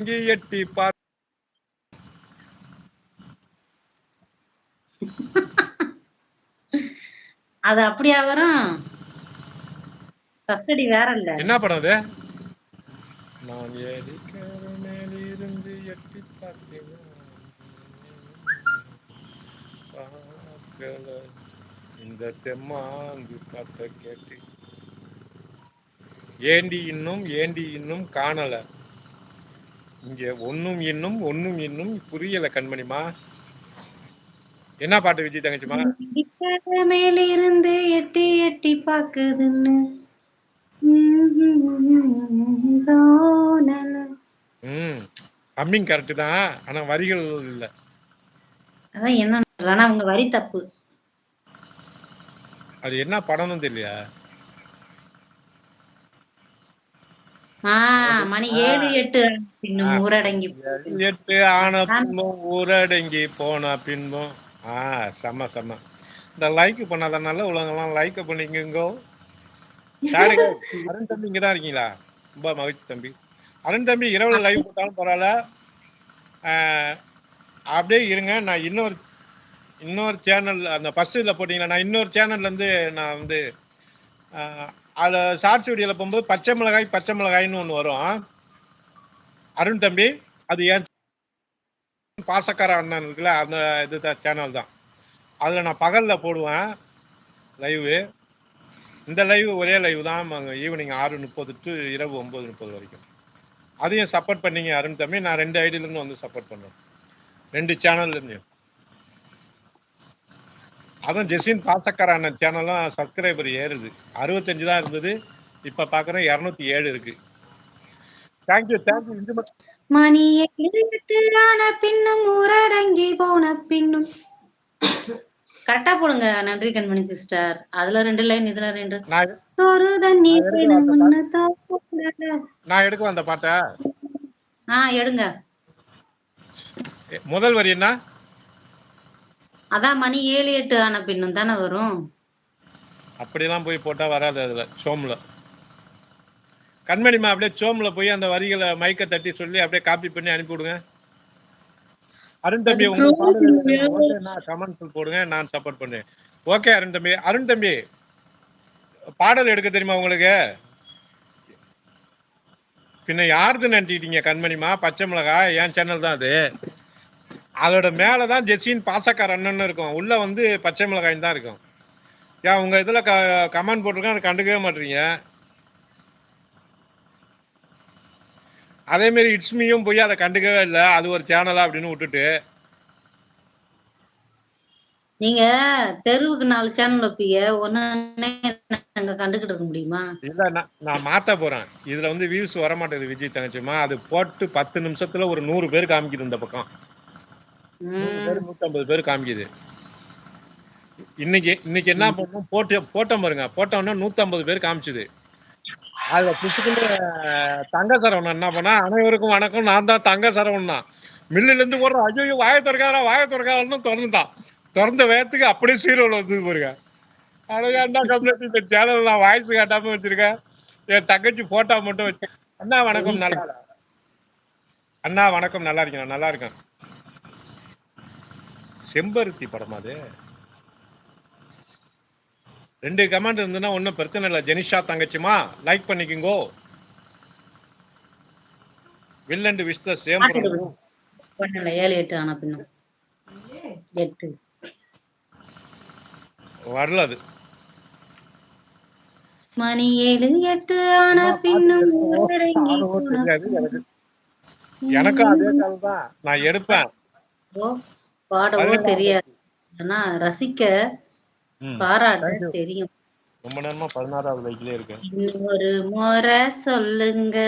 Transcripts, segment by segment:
இங்கே எட்டி பார் அது அப்படியா வரும்? ஃபர்ஸ்ட் வேற இல்ல. என்ன படம் அது? நான் ஏறிக்கிற மேலிருந்து எட்டி பார்த்தேன் இந்த தெம்மாங்கு பாட்ட கேட்டு. ஏண்டி இன்னும் ஏண்டி இன்னும் காணல? இங்க ஒண்ணும் இன்னும் ஒண்ணும் இன்னும் புரியல கண்மணிமா. என்ன பாட்டு விஜய் தங்கச்சிமா? மேல இருந்து எட்டி எட்டி பாக்குதுன்னு. ம் ஹம்மிங் கரெக்ட் தான். ஆனா வரிகள் இல்ல. அதான் என்ன ஆனா அவங்க வரி தப்பு. அது என்ன படம்னு தெரியலையா ஆ மணி ஏழு எட்டு இன்னும் ஊரடங்கி. எட்டு ஆன பின்பும் ஊரடங்கி போன பின்பும். ஆ செம்ம செம்ம இந்த லைக் பண்ணாதனால உலகெல்லாம் லைக் பண்ணிக்கோங்க. சாரி அருண் தம்பி இங்க தான் இருக்கீங்களா? ரொம்ப மகிழ்ச்சி தம்பி. அருண் தம்பி இரவுல லைவ் போட்டாலும் பரவாயில்ல. அப்படியே இருங்க. நான் இன்னொரு இன்னொரு சேனல் அந்த ஃபர்ஸ்ட் இதில் போட்டிங்களா? நான் இன்னொரு சேனல்ல இருந்து நான் வந்து அதில் ஷார்ட்ஸ் வீடியோவில் போகும்போது பச்சை மிளகாய் பச்சை மிளகாய்னு ஒன்று வரும். அருண் தம்பி அது ஏன் பாசக்கார அண்ணன் இருக்குல்ல அந்த இது சேனல் தான். அதில் நான் பகலில் போடுவேன் லைவு இந்த லைவ் ஒரே லைவ் தான் ஈவினிங் ஆறு முப்பது டு இரவு ஒம்பது முப்பது வரைக்கும். அதையும் சப்போர்ட் பண்ணீங்க அருண் தம்பி. நான் ரெண்டு ஐடியிலேருந்து வந்து சப்போர்ட் பண்ணுவேன் ரெண்டு சேனல்லேருந்து அதுவும் ஜெசின் பாசக்கார அண்ணன் சேனலும் சப்ஸ்கிரைபர் ஏறுது. அறுபத்தஞ்சு தான் இருந்தது. இப்போ பார்க்குறேன் இரநூத்தி ஏழு இருக்கு. தேங்க்யூ தேங்க்யூ இந்து ம- மணி ஏழு எட்டு ஆன பின்னும் ஊரடங்கி போன பின்னும். கரெக்டா போடுங்க நன்றி கண்மணி சிஸ்டர் அதுல ரெண்டு லைன் இதுல ரெண்டு. நான் ஒரு தண்ணி நான் எடுக்க வந்த பாட்டை? ஆ எடுங்க. முதல் வரி என்ன? அதான் மணி ஏழு எட்டு ஆன பின்னும் தானே வரும். அப்படிலாம் போய் போட்டா வராது அதுல சோம்ல. கண்மணிமா அப்படியே சோம்ல போய் அந்த வரிகளை மைக்க தட்டி சொல்லி அப்படியே காப்பி பண்ணி அனுப்பி விடுங்க. அருண் தம்பி அது உங்க close பாடல் இல்லையா? ஓகேண்ணா கமெண்ட் போடுங்க நான் சப்போர்ட் பண்ணேன் ஓகே அருண் தம்பி. அருண் தம்பி பாடல் எடுக்க தெரியுமா உங்களுக்கு? பின்ன யாருது நினைச்சிட்டீங்க கண்மணிமா பச்சை மிளகாய் என் சேனல் தான் அது. அதோட மேலே தான் ஜெஸ்ஸின் பாசக்கார அண்ணன் இருக்கும். உள்ள வந்து பச்சை மிளகாய் தான் இருக்கும். ஏன் உங்க இதுல க கமெண்ட் போட்டிருக்கேன் அதை கண்டுக்கவே மாட்டீங்க. அதே மாதிரி இட்ஸ்மியும் போய் அதை கண்டுக்கவே இல்லை. அது ஒரு சேனலா அப்படின்னு விட்டுட்டு. நீங்க தெருவுக்கு நாலு சேனல் வைப்பீங்க. ஒன்னு நாங்க கண்டுகிட்டு இருக்க முடியுமா? இல்ல நான் மாத்த போறேன். இதுல வந்து வியூஸ் வர மாட்டேங்குது விஜய் தங்கச்சிமா அது போட்டு பத்து நிமிஷத்துல ஒரு நூறு பேர் காமிக்குது இந்த பக்கம். பேர் நூத்தம்பது பேர் காமிக்குது. இன்னைக்கு இன்னைக்கு என்ன பண்ணோம் போட்டு போட்டோம் பாருங்க. போட்டோம்னா நூத்தம்பது பேர் காமிச்சுது. அதுல புசுக்குன்னு தங்க சரவணன் என்ன பண்ணா அனைவருக்கும் வணக்கம். நான் தான் தங்க சரவணன். தான் மில்லுல இருந்து போடுறோம் ஐயோ வாய திறக்காரா வாய திறக்காரன்னு திறந்துட்டான். திறந்த வேகத்துக்கு அப்படியே சீரோல வந்து பாருங்க. அழகா என்ன கம்ப்ளீட் இந்த சேனல் நான் வாய்ஸ் காட்டாம வச்சிருக்கேன். என் தங்கச்சி போட்டோ மட்டும் வச்சு அண்ணா வணக்கம். நல்லா. அண்ணா வணக்கம். நல்லா இருக்கேன். நல்லா இருக்கேன். செம்பருத்தி படமா அது? ரெண்டு கமெண்ட் இருந்ததுன்னா ஒன்றும் பிரச்சனை இல்லை. ஜெனிஷா தங்கச்சிமா like பண்ணிக்கோங்கோ. Will and wish the same பண்ணல ஏழு எட்டு ஆன பின்னும். எட்டு. வரல அது மணி ஏழு எட்டு ஆன பின்னும். எனக்கு. எனக்கும் அதே கதை தான் நான் எடுப்பேன். பாடவோ தெரியாது. ஆனா ரசிக்க. பாராட்ட. தெரியும். ரொம்ப நேரமா பதினாறாவது லைக்லயே இருக்கேன். இன்னொரு முறை சொல்லுங்க.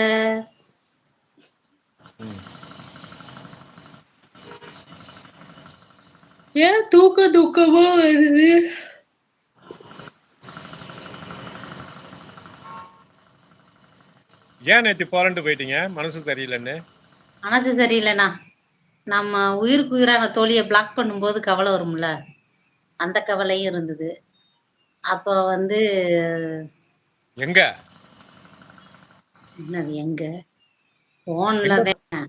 ஏன் தூக்க தூக்கமா வருது? ஏன் நேத்து போறன்ட்டு போயிட்டீங்க? மனசு சரியில்லைன்னு. மனசு சரியில்லைண்ணா. நம்ம உயிருக்கு உயிரான தோழியை பிளாக் பண்ணும்போது கவலை வரும்ல? அந்த கவலையும் இருந்தது. அப்புறம் வந்து எங்க? என்னது எங்க? போன்ல தான்.